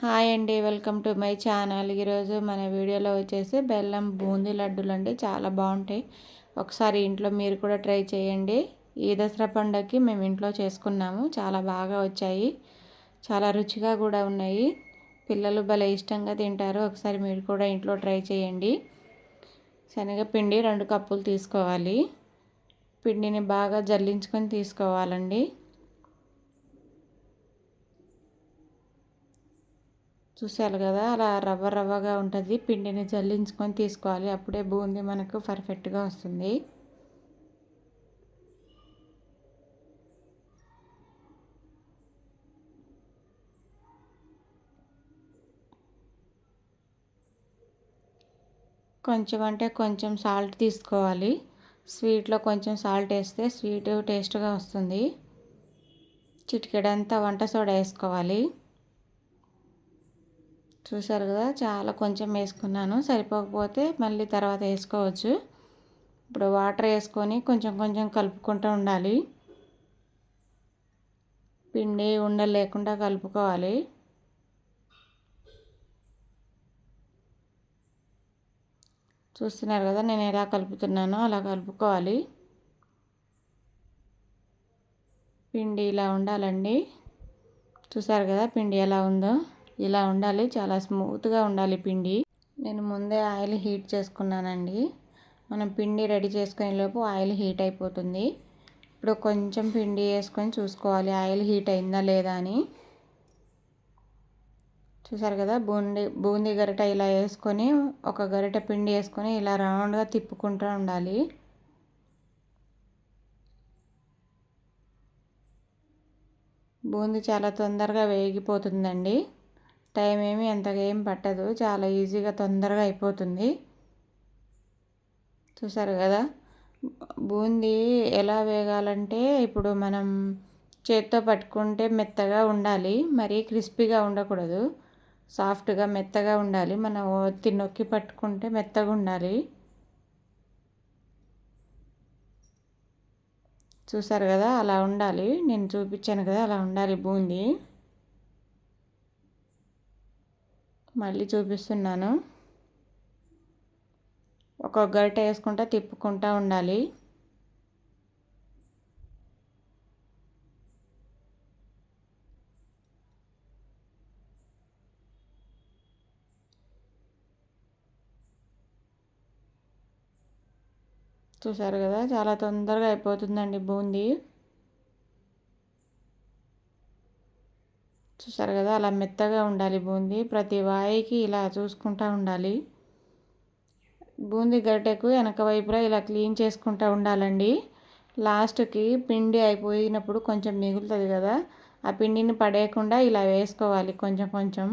Hi అండి welcome to my channel. ఈరోజు మన వీడియోలో వచ్చేసి బెల్లం బూందీ లడ్డూలు అండి చాలా బాగుంటాయి. ఒకసారి ఇంట్లో మీరు కూడా ట్రై చేయండి. ఈ దసరా పండుగకి మేము ఇంట్లో చేసుకున్నాము చాలా బాగా వచ్చాయి. చాలా రుచిగా కూడా ఉన్నాయి. పిల్లలు భలే ఇష్టంగా తింటారు ఒకసారి మీరు కూడా ఇంట్లో ట్రై చేయండి. శనగపిండి రెండు కప్పులు తీసుకోవాలి. పిండిని బాగా జల్లించుకొని తీసుకోవాలండి. చూసారు కదా అలా రవ్వ రవ్వగా ఉంటుంది. పిండిని జల్లించుకొని తీసుకోవాలి. అప్పుడే బూందీ మనకు పర్ఫెక్ట్గా వస్తుంది. కొంచెం అంటే కొంచెం సాల్ట్ తీసుకోవాలి. స్వీట్లో కొంచెం సాల్ట్ వేస్తే స్వీట్ టేస్ట్గా వస్తుంది. చిటికెడంతా వంట సోడా వేసుకోవాలి. చూసారు కదా చాలా కొంచెం వేసుకున్నాను. సరిపోకపోతే మళ్ళీ తర్వాత వేసుకోవచ్చు. ఇప్పుడు వాటర్ వేసుకొని కొంచెం కొంచెం కలుపుకుంటూ ఉండాలి. పిండి ఉండలు లేకుండా కలుపుకోవాలి. చూస్తున్నారు కదా నేను ఎలా కలుపుతున్నానో అలా కలుపుకోవాలి. పిండి ఇలా ఉండాలండి. చూసారు కదా పిండి ఎలా ఉందో. ఇలా ఉండాలి. చాలా స్మూత్గా ఉండాలి పిండి. నేను ముందే ఆయిల్ హీట్ చేసుకున్నానండి. మనం పిండి రెడీ చేసుకునే లోపు ఆయిల్ హీట్ అయిపోతుంది. ఇప్పుడు కొంచెం పిండి వేసుకొని చూసుకోవాలి. ఆయిల్ హీట్ అయిందా లేదా అని. చూసారు కదా? బూందీ బూందీ గరిట ఇలా వేసుకొని ఒక గరిట పిండి వేసుకొని ఇలా రౌండ్గా తిప్పుకుంటూ ఉండాలి. బూందీ చాలా తొందరగా వేగిపోతుందండి. టైం ఏమి అంతగా ఏం పట్టదు. చాలా ఈజీగా తొందరగా అయిపోతుంది. చూసారు కదా? బూందీ ఎలా వేగాలంటే ఇప్పుడు మనం చేత్తో పట్టుకుంటే మెత్తగా ఉండాలి. మరీ క్రిస్పీగా ఉండకూడదు. సాఫ్ట్గా మెత్తగా ఉండాలి. మనం తిన్నొక్కి పట్టుకుంటే మెత్తగా ఉండాలి. చూసారు కదా? అలా ఉండాలి. నేను చూపించాను కదా? అలా ఉండాలి బూందీ. మళ్ళీ చూపిస్తున్నాను. ఒక గరిట వేసుకుంటా తిప్పుకుంటూ ఉండాలి. చూసారు కదా చాలా తొందరగా అయిపోతుందండి బూందీ. చూసారు కదా అలా మెత్తగా ఉండాలి బూందీ. ప్రతి వాయికి ఇలా చూసుకుంటూ ఉండాలి. బూందీ గడ్డకు వెనక వైపులా ఇలా క్లీన్ చేసుకుంటూ ఉండాలండి. లాస్ట్కి పిండి అయిపోయినప్పుడు కొంచెం మిగులుతుంది కదా ఆ పిండిని పడేయకుండా ఇలా వేసుకోవాలి కొంచెం కొంచెం.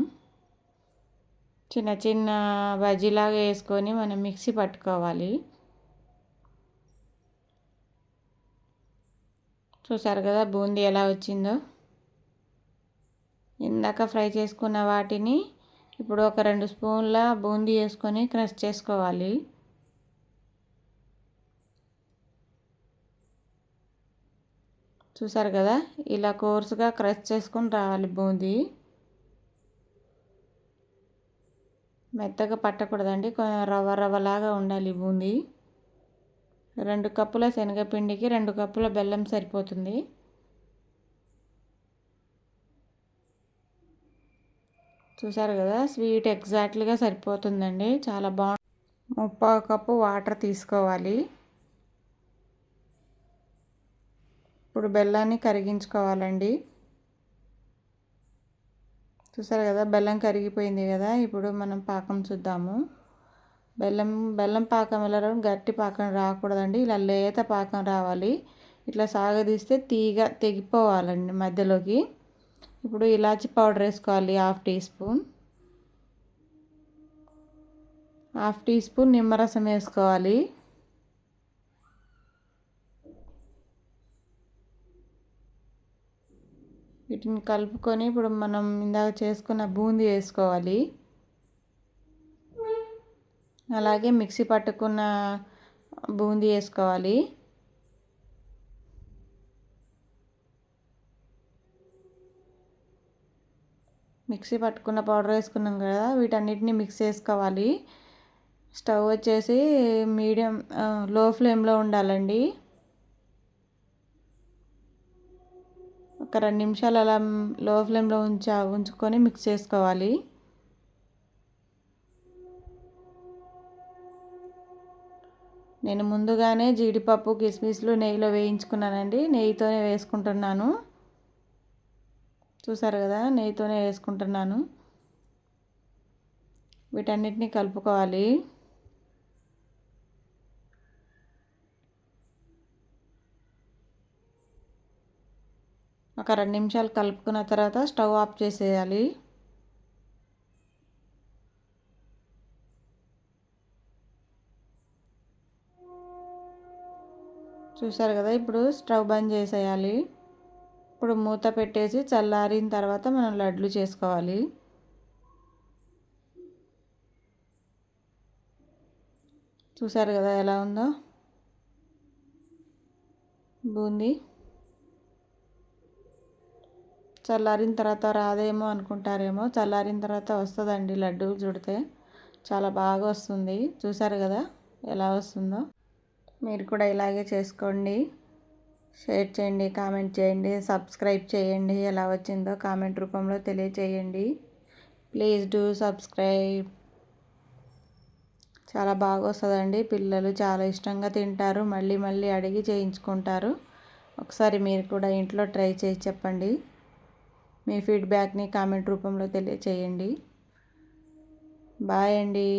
చిన్న చిన్న బజ్జీలాగా వేసుకొని మనం మిక్సీ పట్టుకోవాలి. చూసారు కదా బూందీ ఎలా వచ్చిందో? ఇందాక ఫ్రై చేసుకున్న వాటిని ఇప్పుడు ఒక రెండు స్పూన్ల బూందీ వేసుకొని క్రష్ చేసుకోవాలి. చూసారు కదా? ఇలా కోర్సుగా క్రష్ చేసుకొని రావాలి బూందీ. మెత్తగా పట్టకూడదండి. రవ్వ రవ్వలాగా ఉండాలి బూందీ. రెండు కప్పుల శనగపిండికి రెండు కప్పుల బెల్లం సరిపోతుంది. చూసారు కదా? స్వీట్ ఎగ్జాక్ట్లీగా సరిపోతుందండి. చాలా బాగుంది ముప్పావు కప్పు వాటర్ తీసుకోవాలి. ఇప్పుడు బెల్లాన్ని కరిగించుకోవాలండి. చూసారు కదా? బెల్లం కరిగిపోయింది కదా? ఇప్పుడు మనం పాకం చూద్దాము. బెల్లం బెల్లం పాకం ఎలా గట్టి పాకం రాకూడదండి. ఇలా లేత పాకం రావాలి. ఇట్లా సాగదీస్తే తీగ తెగిపోవాలండి మధ్యలోకి. ఇప్పుడు ఇలాచి పౌడర్ వేసుకోవాలి half teaspoon. Half teaspoon నిమ్మరసం వేసుకోవాలి. వీటిని కలుపుకొని ఇప్పుడు మనం ఇందాక చేసుకున్న బూందీ వేసుకోవాలి. అలాగే మిక్సీ పట్టుకున్న బూందీ వేసుకోవాలి. మిక్సీ పట్టుకున్న పౌడర్ వేసుకున్నాం కదా వీటన్నిటిని మిక్స్ చేసుకోవాలి. స్టవ్ వచ్చేసి మీడియం లో ఫ్లేమ్లో ఉండాలండి. ఒక రెండు నిమిషాలు అలా లో ఫ్లేమ్లో ఉంచా ఉంచుకొని మిక్స్ చేసుకోవాలి. నేను ముందుగానే జీడిపప్పు కిస్మిస్లు నెయ్యిలో వేయించుకున్నానండి. నెయ్యితోనే వేసుకుంటున్నాను. చూసారు కదా నెయ్యితోనే వేసుకుంటున్నాను. వీటన్నిటిని కలుపుకోవాలి. ఒక రెండు నిమిషాలు కలుపుకున్న తర్వాత స్టవ్ ఆఫ్ చేసేయాలి. చూసారు కదా ఇప్పుడు స్టవ్ బంద్ చేసేయాలి. ఇప్పుడు మూత పెట్టేసి చల్లారిన తర్వాత మనం లడ్లు చేసుకోవాలి. చూసారు కదా ఎలా ఉందో? బూందీ. చల్లారిన తర్వాత రాదేమో అనుకుంటారేమో. చల్లారిన తర్వాత వస్తుందండి లడ్డు చుడితే. చాలా బాగా వస్తుంది. చూసారు కదా ఎలా వస్తుందో? మీరు కూడా ఇలాగే చేసుకోండి. షేర్ చేయండి కామెంట్ చేయండి సబ్స్క్రైబ్ చేయండి. ఎలా వచ్చిందో కామెంట్ రూపంలో తెలియచేయండి. Please do subscribe. చాలా బాగా వస్తుందండి. పిల్లలు చాలా ఇష్టంగా తింటారు. మళ్ళీ మళ్ళీ అడిగి చేయించుకుంటారు. ఒకసారి మీరు కూడా ఇంట్లో ట్రై చేసి చెప్పండి. మీ ఫీడ్బ్యాక్ని కామెంట్ రూపంలో తెలియచేయండి. బాయ్ అండి.